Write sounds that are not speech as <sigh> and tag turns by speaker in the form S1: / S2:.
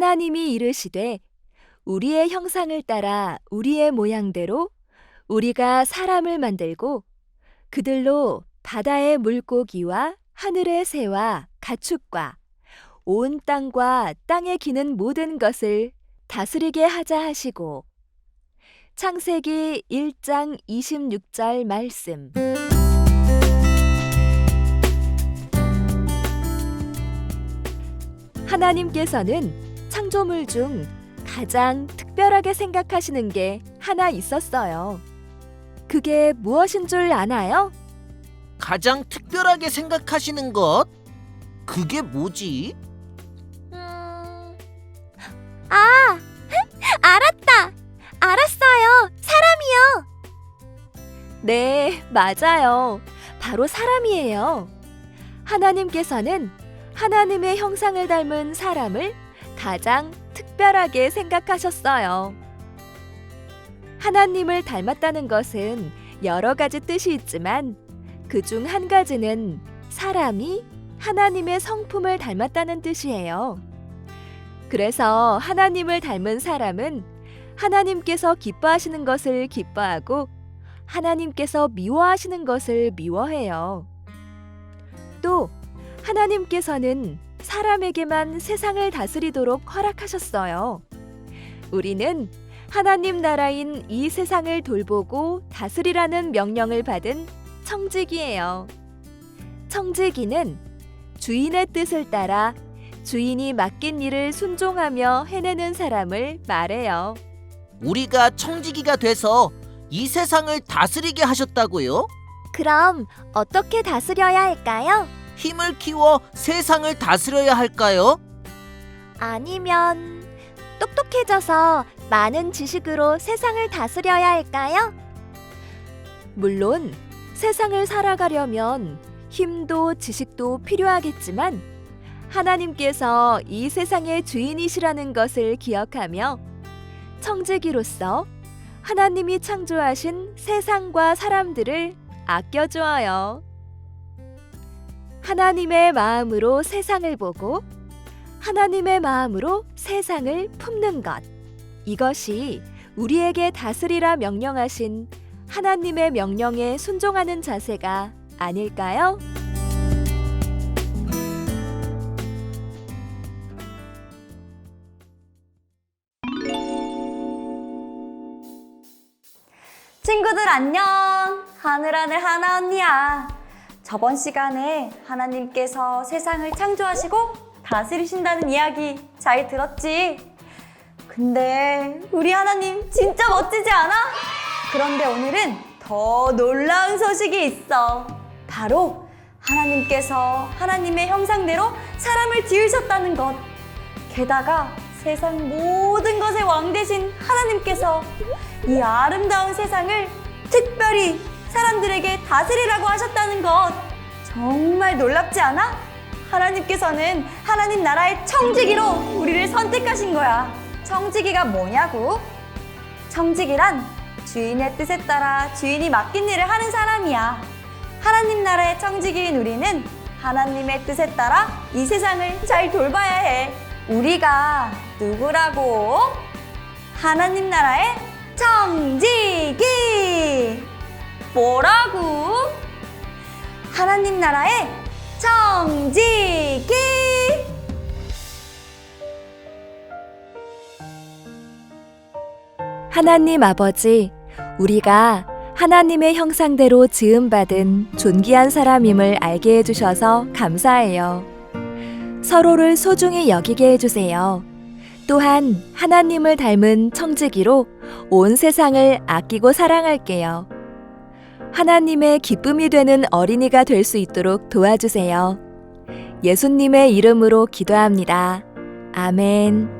S1: 하나님이 이르시되 우리의 형상을 따라 우리의 모양대로 우리가 사람을 만들고 그들로 바다의 물고기와 하늘의 새와 가축과 온 땅과 땅에 기는 모든 것을 다스리게 하자 하시고. 창세기 1장 26절 말씀. 하나님께서는 창조물 중 가장 특별하게 생각하시는 게 하나 있었어요. 그게 무엇인 줄 아나요?
S2: 가장 특별하게 생각하시는 것? 그게 뭐지?
S3: 음... 아, <laughs> 알았다. 알았어요. 사람이요.
S1: 네, 맞아요. 바로 사람이에요. 하나님께서는 하나님의 형상을 닮은 사람을 가장 특별하게 생각하셨어요. 하나님을 닮았다는 것은 여러 가지 뜻이 있지만 그 중 한 가지는 사람이 하나님의 성품을 닮았다는 뜻이에요. 그래서 하나님을 닮은 사람은 하나님께서 기뻐하시는 것을 기뻐하고 하나님께서 미워하시는 것을 미워해요. 또 하나님께서는 사람에게만 세상을 다스리도록 허락하셨어요. 우리는 하나님 나라인 이 세상을 돌보고 다스리라는 명령을 받은 청지기예요. 청지기는 주인의 뜻을 따라 주인이 맡긴 일을 순종하며 해내는 사람을 말해요.
S2: 우리가 청지기가 돼서 이 세상을 다스리게 하셨다고요?
S3: 그럼 어떻게 다스려야 할까요?
S2: 힘을 키워 세상을 다스려야 할까요?
S3: 아니면 똑똑해져서 많은 지식으로 세상을 다스려야 할까요?
S1: 물론 세상을 살아가려면 힘도 지식도 필요하겠지만 하나님께서 이 세상의 주인이시라는 것을 기억하며 청지기로서 하나님이 창조하신 세상과 사람들을 아껴주어요. 하나님의 마음으로 세상을 보고 하나님의 마음으로 세상을 품는 것. 이것이 우리에게 다스리라 명령하신 하나님의 명령에 순종하는 자세가 아닐까요?
S4: 친구들 안녕! 하늘하늘 하나 언니야. 저번 시간에 하나님께서 세상을 창조하시고 다스리신다는 이야기 잘 들었지? 근데 우리 하나님 진짜 멋지지 않아? 그런데 오늘은 더 놀라운 소식이 있어. 바로 하나님께서 하나님의 형상대로 사람을 지으셨다는 것. 게다가 세상 모든 것의 왕 되신 하나님께서 이 아름다운 세상을 특별히 사람들에게 다스리라고 하셨다는 것. 정말 놀랍지 않아? 하나님께서는 하나님 나라의 청지기로 우리를 선택하신 거야. 청지기가 뭐냐고? 청지기란 주인의 뜻에 따라 주인이 맡긴 일을 하는 사람이야. 하나님 나라의 청지기인 우리는 하나님의 뜻에 따라 이 세상을 잘 돌봐야 해. 우리가 누구라고? 하나님 나라의 청지기! 뭐라고? 하나님 나라의 청지기!
S1: 하나님 아버지, 우리가 하나님의 형상대로 지음받은 존귀한 사람임을 알게 해주셔서 감사해요. 서로를 소중히 여기게 해주세요. 또한 하나님을 닮은 청지기로 온 세상을 아끼고 사랑할게요. 하나님의 기쁨이 되는 어린이가 될 수 있도록 도와주세요. 예수님의 이름으로 기도합니다. 아멘.